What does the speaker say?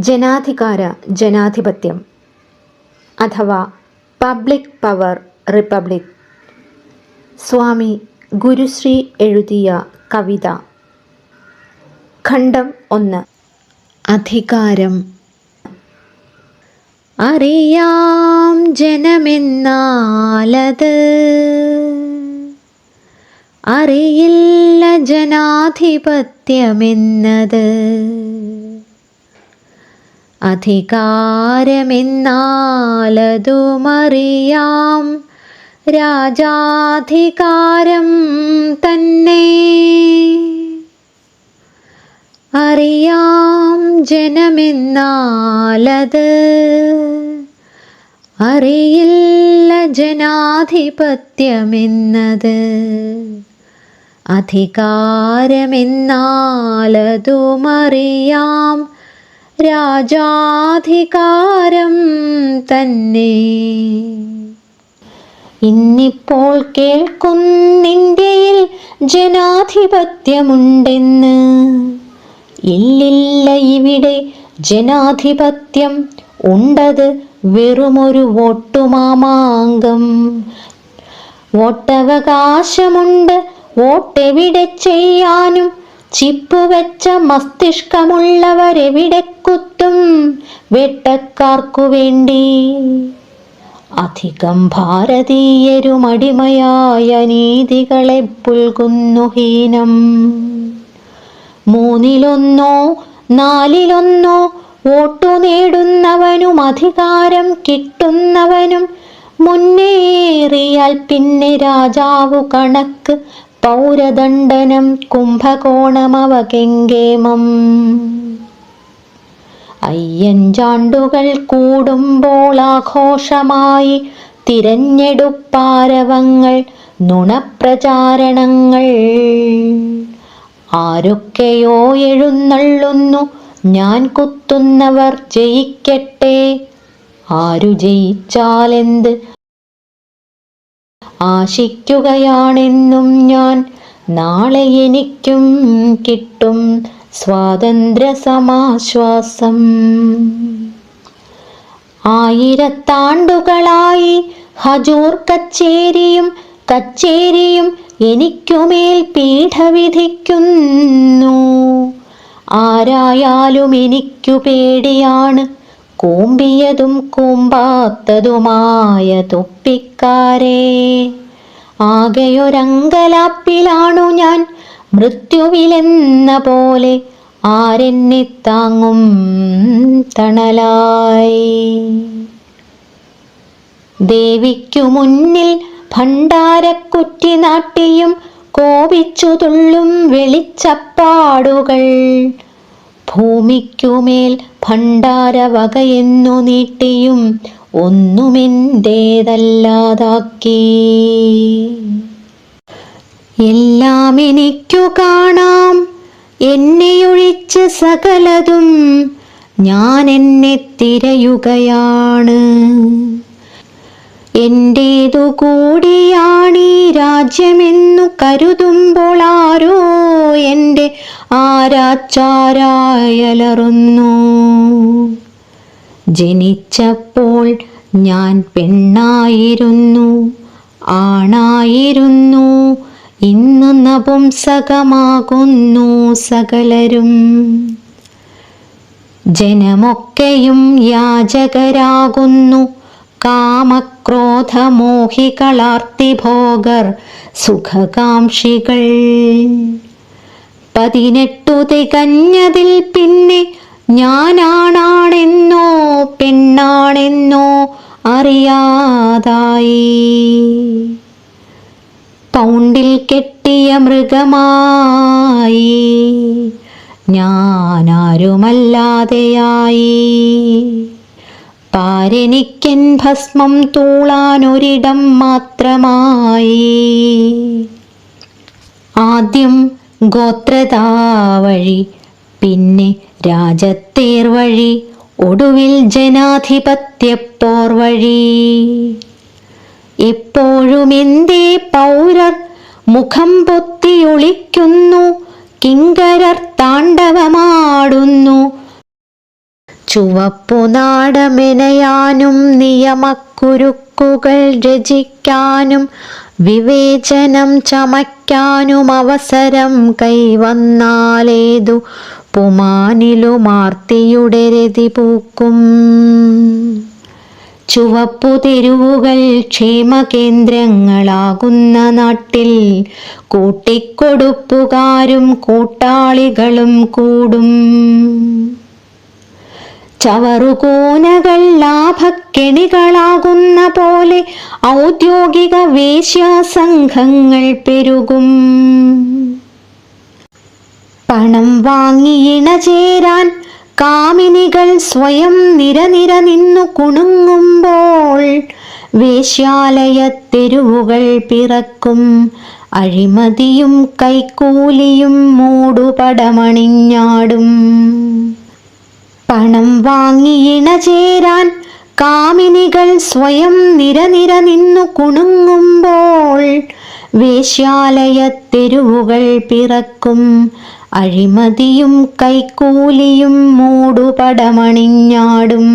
ജനാധികാര ജനാധിപത്യം. അഥവാ public power republic. സ്വാമി ഗുരുശ്രീ എഴുതിയ കവിത. ഖണ്ഡം ഒന്ന്. അധികാരം. അറിയാം ജനമെന്നാലത്. അറിയില്ല ജനാധിപത്യമെന്നത്. അധികാരമെന്നാലതുമറിയാം. രാജാധികാരം തന്നെ. അറിയാം ജനമെന്നാലത്. അറിയില്ല ജനാധിപത്യമെന്നത്. അധികാരമെന്നാലതുമറിയാം. രാജാധികാരം തന്നെ. ഇന്നിപ്പോൾ കേൾക്കുന്നിന്ത്യയിൽ ജനാധിപത്യമുണ്ടെന്ന്. ഇല്ലില്ല ഇവിടെ ജനാധിപത്യം ഉണ്ടത് വെറുമൊരു വോട്ടുമാമാങ്കം. വോട്ടവകാശമുണ്ട് വോട്ടെവിടെ ചെയ്യാനും ചിപ്പുവെച്ച മസ്തിഷ്കമുള്ളവരെവിടെ കുത്തും വേട്ടക്കാർക്കു വേണ്ടി. അധികം ഭാരതീയരുമടിമയായ നീതികളെ പുൽകുന്നു ഹീനം. മൂന്നിലൊന്നോ നാലിലൊന്നോ വോട്ടു നേടുന്നവനും അധികാരം കിട്ടുന്നവനും മുന്നേറിയാൽ പിന്നെ രാജാവു കണക്ക് പൗരദണ്ഡനം കുംഭകോണമവകെങ്കേമം. അയ്യഞ്ചാണ്ടുകൾ കൂടുമ്പോൾ ആഘോഷമായി തിരഞ്ഞെടുപ്പാരവങ്ങൾ നുണപ്രചാരണങ്ങൾ. ആരൊക്കെയോ എഴുന്നള്ളുന്നു ഞാൻ കുത്തുന്നവർ ജയിക്കട്ടെ. ആരു ജയിച്ചാലെന്ത് ആശിക്കുകയാണെന്നും ഞാൻ. നാളെ എനിക്കും കിട്ടും സ്വാതന്ത്ര്യ സമാശ്വാസം ആയിരത്താണ്ടുകളായി ഹജൂർ കച്ചേരിയും കച്ചേരിയും എനിക്കുമേൽ പീഠ വിധിക്കുന്നു ആരായാലും എനിക്കു പേടിയാണ്. കൂമ്പിയതും കൂമ്പാത്തതുമായ തൊപ്പിക്കാരെ. ആകെയൊരങ്കലാപ്പിലാണു ഞാൻ മൃത്യുവിലെന്ന പോലെ ആരെന്നെ താങ്ങും തണലായി. ദേവിക്കു മുന്നിൽ ഭണ്ഡാരക്കുറ്റി നാട്ടിയും കോപിച്ചു തുള്ളും വെളിച്ചപ്പാടുകൾ. ഭൂമിക്കുമേൽ ഭണ്ഡാരവകയെന്നു നീട്ടിയും ഒന്നുമെന്തേതല്ലാതാക്കി എല്ലാം എനിക്കു കാണാം. എന്നെയൊഴിച്ച് സകലതും ഞാൻ എന്നെ തിരയുകയാണ്. എന്റേതു കൂടിയാണീ രാജ്യമെന്നു കരുതുമ്പോൾ ആരോ എന്റെ ആരാച്ചാരായലറുന്നു. ജനിച്ചപ്പോൾ ഞാൻ പെണ്ണായിരുന്നു ആണായിരുന്നു. ഇന്ന് നപുംസകമാകുന്നു സകലരും. ജനമൊക്കെയും യാചകരാകുന്നു കാമക്രോധമോഹികളാർത്തിഭോഗർ സുഖകാംക്ഷികൾ. പതിനെട്ടു തികഞ്ഞതിൽ പിന്നെ ഞാനാണാണെന്നോ പെണ്ണാണെന്നോ അറിയാതായി. പൗണ്ടിൽ കെട്ടിയ മൃഗമായി ഞാനാരുമല്ലാതെയായി. പാരെനിക്കൻ ഭസ്മം തൂളാനൊരിടം മാത്രമായി. ആദ്യം ഗോത്രതാവഴി പിന്നെ രാജത്തേർ വഴി ഒടുവിൽ ജനാധിപത്യപ്പോർ വഴി ഇപ്പോഴും എന്തേ പൗരർ മുഖം പൊത്തിയൊളിക്കുന്നു കിങ്കരർ താണ്ഡവമാടുന്നു ചുവപ്പു നാടമെനയാനും നിയമക്കുരുക്കുകൾ രചിക്കാനും വിവേചനം ചമയ്ക്കാനും അവസരം കൈവന്നാലേതു പുമാനിലുമാർത്തിയുടെ രതി പൂക്കും. ചുവപ്പു തെരുവുകൾ ക്ഷേമകേന്ദ്രങ്ങളാകുന്ന നാട്ടിൽ കൂട്ടിക്കൊടുപ്പുകാരും കൂട്ടാളികളും കൂടും. ചവറുകൂനകൾ ലാഭക്കെണികളാകുന്ന പോലെ ഔദ്യോഗിക വേശ്യാസംഘങ്ങൾ പെരുകും. പണം വാങ്ങി ഇണചേരാൻ കാമിനികൾ സ്വയം നിരനിര നിന്നു കുണുങ്ങുമ്പോൾ വേശ്യാലയ തെരുവുകൾ പിറക്കും. അഴിമതിയും കൈക്കൂലിയും മൂടുപടമണിഞ്ഞാടും. പണം വാങ്ങി ഇണചേരാൻ കാമിനികൾ സ്വയം നിരനിര നിന്നു കുണുങ്ങുമ്പോൾ വേശ്യാലയ തെരുവുകൾ പിറക്കും. അഴിമതിയും കൈക്കൂലിയും മൂടുപടമണിഞ്ഞാടും.